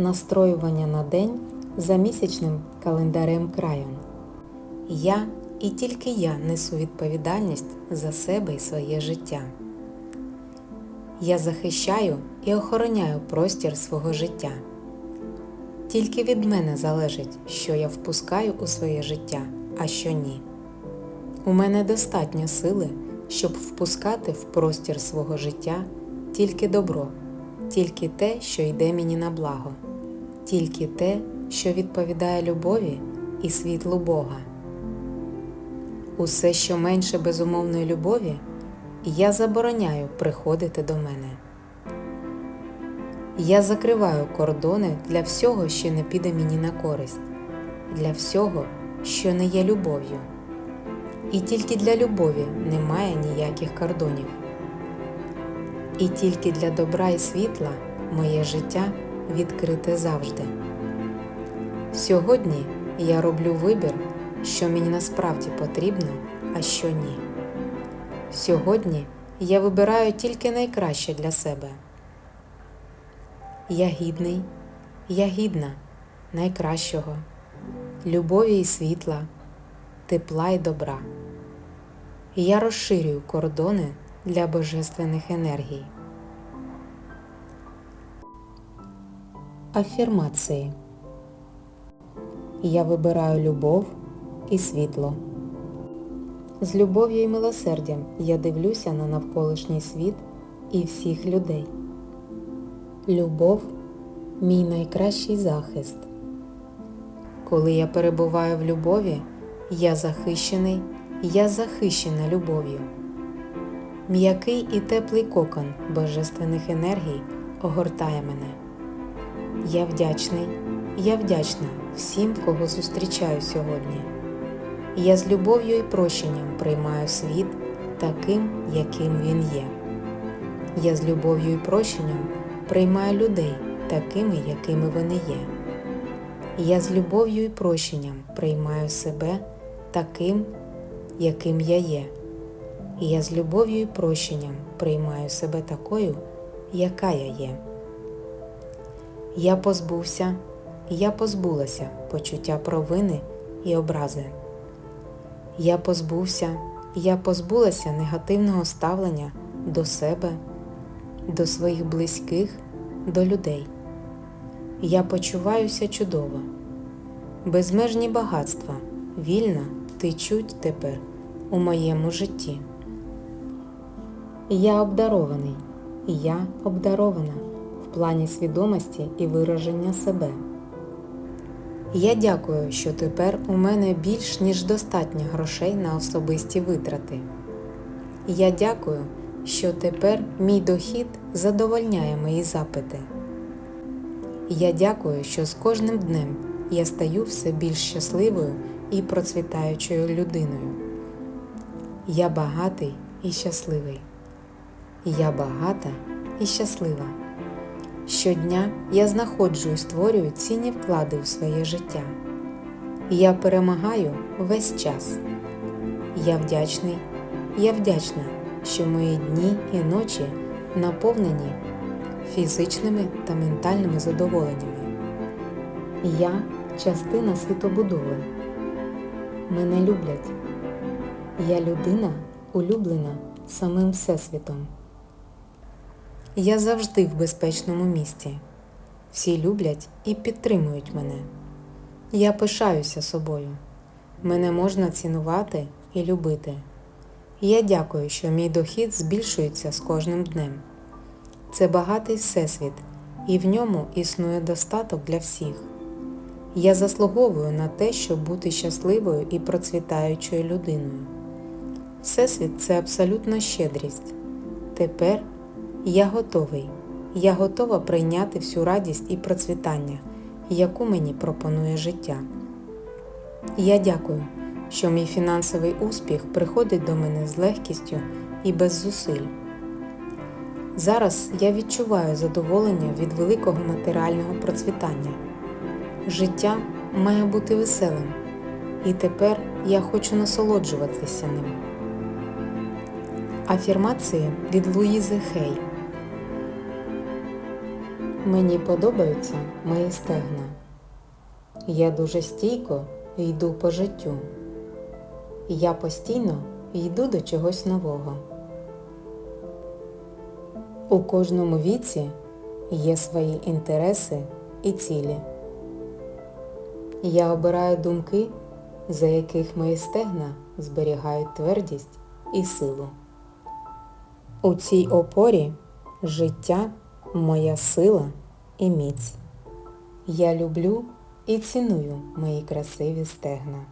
Настроювання на день за місячним календарем Крайон. Я і тільки я несу відповідальність за себе і своє життя. Я захищаю і охороняю простір свого життя. Тільки від мене залежить, що я впускаю у своє життя, а що ні. У мене достатньо сили, щоб впускати в простір свого життя тільки добро, тільки те, що йде мені на благо, тільки те, що відповідає любові і світлу Бога. Усе, що менше безумовної любові, я забороняю приходити до мене. Я закриваю кордони для всього, що не піде мені на користь, для всього, що не є любов'ю. І тільки для любові немає ніяких кордонів. І тільки для добра і світла моє життя відкрите завжди. Сьогодні я роблю вибір, що мені насправді потрібно, а що ні. Сьогодні я вибираю тільки найкраще для себе. Я гідний, я гідна найкращого, любові і світла, тепла і добра. Я розширюю кордони для божественних енергій. Афірмації Я вибираю любов і світло. З любов'ю і милосердям я дивлюся на навколишній світ і всіх людей. Любов мій найкращий захист. Коли я перебуваю в любові, я захищений, я захищена любов'ю. М'який і теплий кокон божественних енергій огортає мене. Я вдячний, я вдячна всім, кого зустрічаю сьогодні. Я з любов'ю і прощенням приймаю світ таким, яким він є. Я з любов'ю і прощенням приймаю людей такими, якими вони є. Я з любов'ю і прощенням приймаю себе таким, яким я є. Я з любов'ю і прощенням приймаю себе такою, яка я є. Я позбувся, я позбулася почуття провини і образи. Я позбувся, я позбулася негативного ставлення до себе, до своїх близьких, до людей. Я почуваюся чудово, безмежні багатства вільно течуть тепер у моєму житті. Я обдарований, я обдарована плані свідомості і вираження себе. Я дякую, що тепер у мене більш ніж достатньо грошей на особисті витрати. Я дякую, що тепер мій дохід задовольняє мої запити. Я дякую, що з кожним днем я стаю все більш щасливою і процвітаючою людиною. Я багатий і щасливий. Я багата і щаслива. Щодня я знаходжу і створюю цінні вклади у своє життя. Я перемагаю весь час. Я вдячний, я вдячна, що мої дні і ночі наповнені фізичними та ментальними задоволеннями. Я частина світобудови. Мене люблять. Я людина, улюблена самим Всесвітом. Я завжди в безпечному місці. Всі люблять і підтримують мене. Я пишаюся собою. Мене можна цінувати і любити. Я дякую, що мій дохід збільшується з кожним днем. Це багатий всесвіт, і в ньому існує достаток для всіх. Я заслуговую на те, щоб бути щасливою і процвітаючою людиною. Всесвіт це абсолютна щедрість. Тепер я готовий, я готова прийняти всю радість і процвітання, яку мені пропонує життя. Я дякую, що мій фінансовий успіх приходить до мене з легкістю і без зусиль. Зараз я відчуваю задоволення від великого матеріального процвітання. Життя має бути веселим, і тепер я хочу насолоджуватися ним. Афірмації від Луїзи Хей Мені подобаються мої стегна. Я дуже стійко йду по життю. Я постійно йду до чогось нового. У кожному віці є свої інтереси і цілі. Я обираю думки, за яких мої стегна зберігають твердість і силу. У цій опорі життя моя сила і міць. Я люблю і ціную мої красиві стегна.